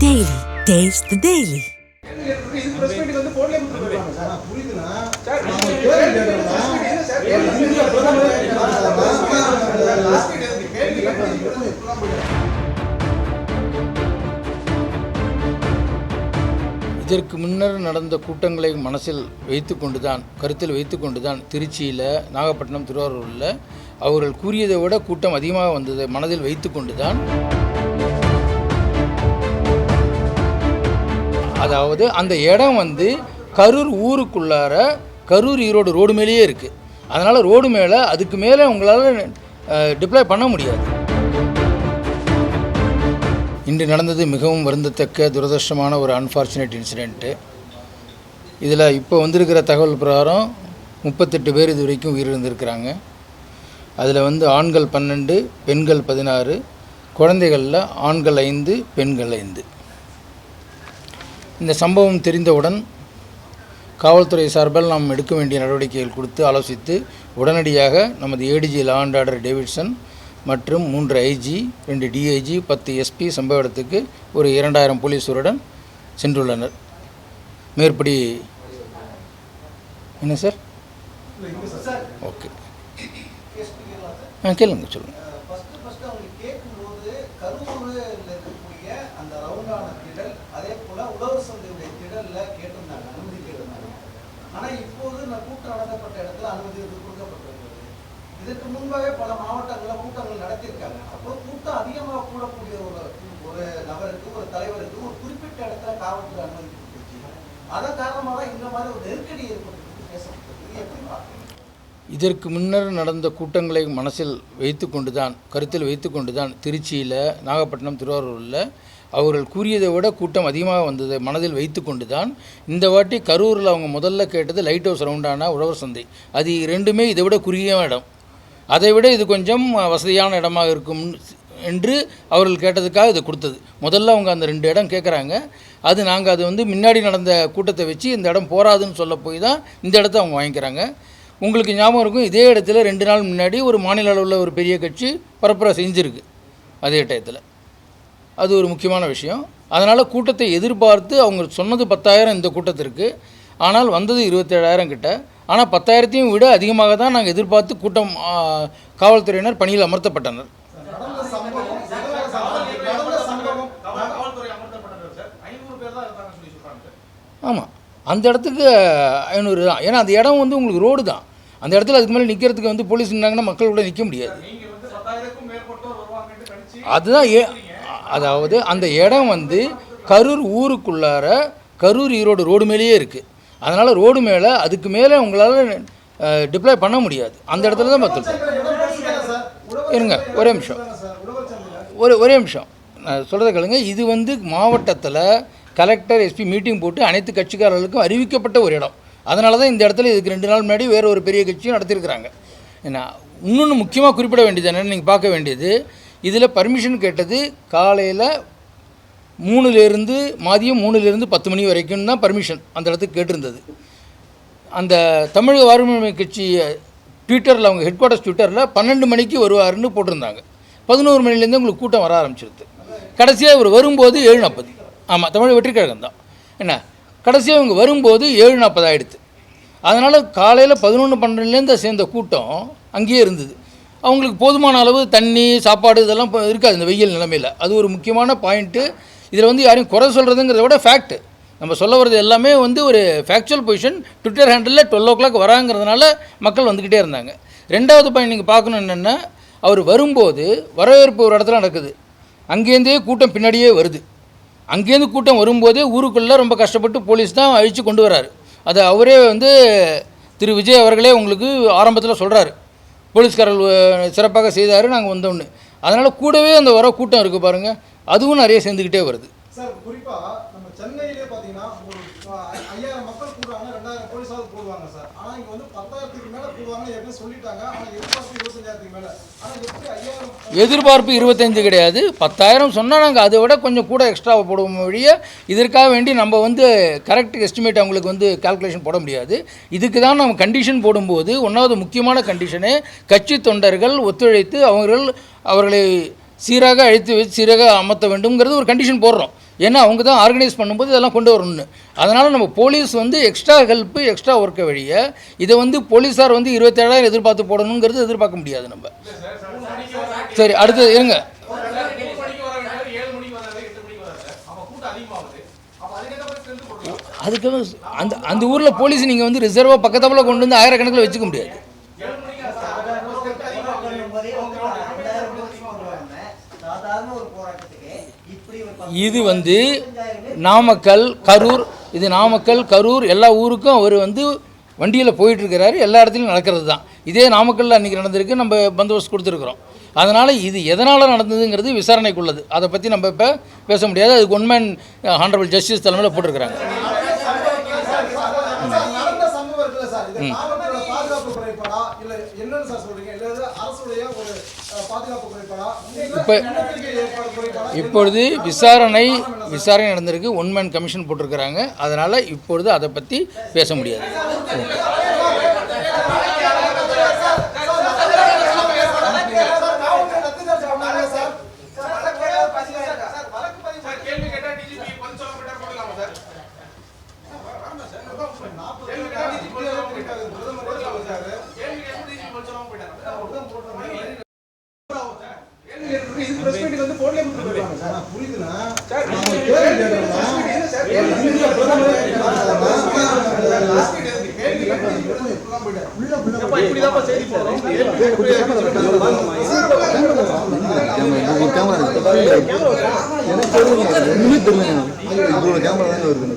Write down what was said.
Daily taste தி daily இதற்கு முன்னர் நடந்த கூட்டங்களை மனசில் வைத்துக்கொண்டுதான் கருத்தில் வைத்துக்கொண்டுதான் திருச்சியில் நாகப்பட்டினம் திருவாரூரில் அவர்கள் கூறியதை விட கூட்டம் அதிகமாக வந்ததை மனதில் வைத்துக்கொண்டுதான் அதாவது அந்த இடம் வந்து கரூர் ஊருக்குள்ளார கரூர் ஈரோடு ரோடு மேலேயே இருக்குது அதனால் ரோடு மேலே அதுக்கு மேலே உங்களால் டிப்ளாய் பண்ண முடியாது. இன்று நடந்தது மிகவும் வருந்தத்தக்க துரதிருஷ்டமான ஒரு அன்ஃபார்ச்சுனேட் இன்சிடெண்ட்டு இதில் இப்போ வந்திருக்கிற தகவல் பிரகாரம் முப்பத்தெட்டு பேர் இது வரைக்கும் உயிரிழந்திருக்கிறாங்க. அதில் வந்து ஆண்கள் பன்னெண்டு பெண்கள் பதினாறு குழந்தைகளில் ஆண்கள் ஐந்து பெண்கள் ஐந்து. இந்த சம்பவம் தெரிந்தவுடன் காவல்துறை சார்பில் நாம் எடுக்க வேண்டிய நடவடிக்கைகள் கொடுத்து ஆலோசித்து உடனடியாக நமது ADG law and order Davidson மற்றும் மூன்று ஐஜி ரெண்டு டிஐஜி பத்து எஸ்பி சம்பவ இடத்துக்கு ஒரு இரண்டாயிரம் போலீஸருடன் சென்றுள்ளனர். மேற்படி என்ன சார்? ஓகே. ஆ கேளுங்க சொல்லுங்கள் ஃபர்ஸ்ட் ஃபர்ஸ்ட் அவங்க கேட்கும்போது கரூர்ல இருக்கக்கூடிய அந்த ரவுண்டான திடல் அதே போல உழவர் சந்தையுடைய திடல்ல கேட்டிருந்தாங்க அனுமதி கேட்டிருந்தாங்க ஆனால் இப்போது நான் கூட்டம் நடத்தப்பட்ட இடத்துல அனுமதி வந்து கொடுக்கப்பட்டிருக்கிறது இதற்கு முன்பாகவே பல மாவட்டங்களில் கூட்டங்கள் நடத்தியிருக்காங்க. அப்போ கூட்டம் அதிகமாக கூடக்கூடிய ஒரு ஒரு நபருக்கு ஒரு தலைவருக்கு ஒரு குறிப்பிட்ட இடத்துல காவல்துறை அனுமதி கொடுத்துருச்சு அதன் காரணமாக தான் இந்த மாதிரி ஒரு நெருக்கடி ஏற்பட்டு பேசப்பட்டிருக்கு எப்படி பார்க்குறீங்க? இதற்கு முன்னர் நடந்த கூட்டங்களை மனசில் வைத்து கொண்டு தான் கருத்தில் வைத்து கொண்டு தான் திருச்சியில் நாகப்பட்டினம் திருவாரூரில் அவர்கள் கூறியதை விட கூட்டம் அதிகமாக வந்தது மனதில் வைத்துக்கொண்டுதான் இந்த வாட்டி கரூரில் அவங்க முதல்ல கேட்டது லைட் ஹவுஸ் ரவுண்டான உழவர் சந்தை. அது ரெண்டுமே இதை விட குறுகிய இடம். அதை விட இது கொஞ்சம் வசதியான இடமாக இருக்கும் என்று அவர்கள் கேட்டதுக்காக இது கொடுத்தது. முதல்ல அவங்க அந்த ரெண்டு இடம் கேட்குறாங்க. அது நாங்கள் அது வந்து முன்னாடி நடந்த கூட்டத்தை வச்சு இந்த இடம் போராதுன்னு சொல்ல போய் தான் இந்த இடத்த அவங்க வாங்கிக்கிறாங்க. உங்களுக்கு ஞாபகம் இருக்கும் இதே இடத்துல ரெண்டு நாள் முன்னாடி ஒரு மாநில அளவில் ஒரு பெரிய கட்சி பரப்புரை செஞ்சுருக்கு. அதே டயத்தில். அது ஒரு முக்கியமான விஷயம். அதனால் கூட்டத்தை எதிர்பார்த்து அவங்க சொன்னது பத்தாயிரம் இந்த கூட்டத்திற்கு. ஆனால் வந்தது இருபத்தேழாயிரம் கிட்ட. ஆனால் பத்தாயிரத்தையும் விட அதிகமாக தான் நாங்கள் எதிர்பார்த்து கூட்டம் காவல்துறையினர் பணியில் அமர்த்தப்பட்டனர். ஆமாம் அந்த இடத்துக்கு ஐநூறு தான். ஏன்னா அந்த இடம் வந்து உங்களுக்கு ரோடு தான். அந்த இடத்துல அதுக்கு மேலே நிற்கிறதுக்கு வந்து போலீஸ் நின்னாங்கன்னா மக்கள் கூட நிற்க முடியாது. அதுதான் ஏ அதாவது அந்த இடம் வந்து கரூர் ஊருக்குள்ளார கரூர் ஈரோடு ரோடு மேலேயே இருக்குது அதனால் ரோடு மேலே அதுக்கு மேலே உங்களால் டிப்ளை பண்ண முடியாது. அந்த இடத்துல தான் பார்த்துருக்கோம். இருங்க ஒரே நிமிஷம். ஒரு ஒரே நிமிஷம். நான் சொல்கிறத கேளுங்க. இது வந்து மாவட்டத்தில் கலெக்டர் எஸ்பி மீட்டிங் போட்டு அனைத்து கட்சிக்காரர்களுக்கும் அறிவிக்கப்பட்ட ஒரு இடம். அதனால தான் இந்த இடத்துல இதுக்கு ரெண்டு நாள் முன்னாடி வேறு ஒரு பெரிய கட்சியும் நடத்தியிருக்கிறாங்க. என்ன இன்னொன்று முக்கியமாக குறிப்பிட வேண்டியது என்னென்னு நீங்கள் பார்க்க வேண்டியது இதில் பர்மிஷன் கேட்டது காலையில் மூணுலேருந்து மதியம் மூணுலேருந்து பத்து மணி வரைக்கும் தான் பர்மிஷன் அந்த இடத்துக்கு கேட்டிருந்தது. அந்த தமிழக வாரிமை கட்சி ட்விட்டரில் அவங்க ஹெட் குவார்ட்டர்ஸ் ட்விட்டரில் பன்னெண்டு மணிக்கு வருவாருன்னு போட்டிருந்தாங்க. பதினோரு மணிலேருந்து உங்களுக்கு கூட்டம் வர ஆரம்பிச்சிருது. கடைசியாக இவர் வரும்போது ஏழு நாற்பது. ஆமாம் தமிழ் வெற்றி கழகம் தான். என்ன? கடைசியாக இவங்க வரும்போது ஏழு நாற்பது ஆகிடுது அதனால் காலையில் பதினொன்று பன்னெண்டுலேருந்து சேர்ந்த கூட்டம் அங்கேயே இருந்தது. அவங்களுக்கு போதுமான அளவு தண்ணி சாப்பாடு இதெல்லாம் இப்போ இருக்காது இந்த வெயில் நிலைமையில். அது ஒரு முக்கியமான பாயிண்ட்டு இதில் வந்து யாரையும் குறை சொல்கிறதுங்கிறத விட ஃபேக்ட் நம்ம சொல்ல வர்றது எல்லாமே வந்து ஒரு ஃபேக்சுவல் பொசிஷன் ட்விட்டர் ஹேண்டலில் டுவெல் ஓ கிளாக் வராங்கிறதுனால மக்கள் வந்துக்கிட்டே இருந்தாங்க. ரெண்டாவது பாயிண்ட் நீங்கள் பார்க்கணும் என்னென்னா அவர் வரும்போது வரவேற்பு ஒரு இடத்துல நடக்குது. அங்கேருந்தே கூட்டம் பின்னாடியே வருது. அங்கேருந்து கூட்டம் வரும்போதே ஊருக்குள்ளே ரொம்ப கஷ்டப்பட்டு போலீஸ் தான் அழித்து கொண்டு வராரு அதை அவரே வந்து திரு. விஜய் அவர்களே உங்களுக்கு ஆரம்பத்தில் சொல்கிறாரு போலீஸ்காரர்கள் சிறப்பாக செய்தார் நாங்கள் வந்தோன்னு அதனால் கூடவே அந்த வர கூட்டம் இருக்குது பாருங்கள் அதுவும் நிறைய சேர்ந்துக்கிட்டே வருது. சார் குறிப்பாக நம்ம சென்னையிலே பாத்தீங்கன்னா ஒரு அஹ், ஐயாயிரம் மக்கள் கூடுவாங்க ரெண்டாயிரம் போடுவாங்க சார். ஆனா இங்க வந்து பத்தாயிரத்துக்கு மேல போடுவாங்கன்னு ஏற்கனவே சொல்லிட்டாங்க. ஆனா எதிர்பார்ப்பு இருபத்தஞ்சாயிரத்துக்கு மேல. ஆனா எப்படி ஐயாயிரம் எதிர்பார்ப்பு இருபத்தஞ்சு கிடையாது. பத்தாயிரம் சொன்னால் நாங்கள் அதை விட கொஞ்சம் கூட எக்ஸ்ட்ரா போடுவோம் வழிய இதற்காக வேண்டி நம்ம வந்து கரெக்ட் எஸ்டிமேட் அவங்களுக்கு வந்து கால்குலேஷன் போட முடியாது. இதுக்கு தான் நம்ம கண்டிஷன் போடும்போது ஒன்றாவது முக்கியமான கண்டிஷனு கட்சி தொண்டர்கள் ஒத்துழைத்து அவர்கள் அவர்களை சீராக அழைத்து வச்சு சீராக அமர்த்த வேண்டும்ங்கிறது ஒரு கண்டிஷன் போடுறோம். ஏன்னா அவங்க தான் ஆர்கனைஸ் பண்ணும்போது இதெல்லாம் கொண்டு வரணும்னு. அதனால் நம்ம போலீஸ் வந்து எக்ஸ்ட்ரா ஹெல்ப்பு எக்ஸ்ட்ரா ஒர்க்கை வழிய இதை வந்து போலீஸார் வந்து இருபத்தேழாயிரம் எதிர்பார்த்து போடணுங்கிறது எதிர்பார்க்க முடியாது நம்ம. சரி அடுத்தது இருங்க. அதுக்கு அந்த அந்த ஊரில் போலீஸ் நீங்கள் வந்து ரிசர்வாக பக்கத்தாப்பில் கொண்டு வந்து ஆயிரக்கணக்கில் வச்சுக்க முடியாது ஏழு மணிக்கு போதே வந்து ஒரு ரெண்டாயிரம் பேர் சும்மா வருவாங்க. சாதாரண ஒரு போராட்டத்துக்கு இப்படி ஒரு பத்து இது வந்து நாமக்கல் கரூர். இது நாமக்கல் கரூர் எல்லா ஊருக்கும் அவர் வந்து வண்டியில் போயிட்டுருக்கிறாரு. எல்லா இடத்துலையும் நடக்கிறது தான். இதே நாமக்கல்ல அன்றைக்கி நடந்திருக்கு. நம்ம பந்தோபஸ்து கொடுத்துருக்குறோம். அதனால் இது எதனால் நடந்ததுங்கிறது விசாரணைக்குள்ளது. அதை பற்றி நம்ம இப்போ பேச முடியாது. அதுக்கு ஒன்மேன் ஹானரபிள் ஜஸ்டிஸ் தலைமையில் போட்டிருக்கிறாங்க. இப்ப- இப்பொழுது விசாரணை விசாரணை நடந்திருக்கு. ஒன் மேன் கமிஷன் போட்டிருக்கிறாங்க. அதனால் இப்பொழுது அதை பற்றி பேச முடியாது. காவல்துறை ரத்து சார்ஜ் பண்ணாங்க சார் சார் கேள்வி எனக்கு ஒண்ணுமே தெரியல கேமரா தானே வருது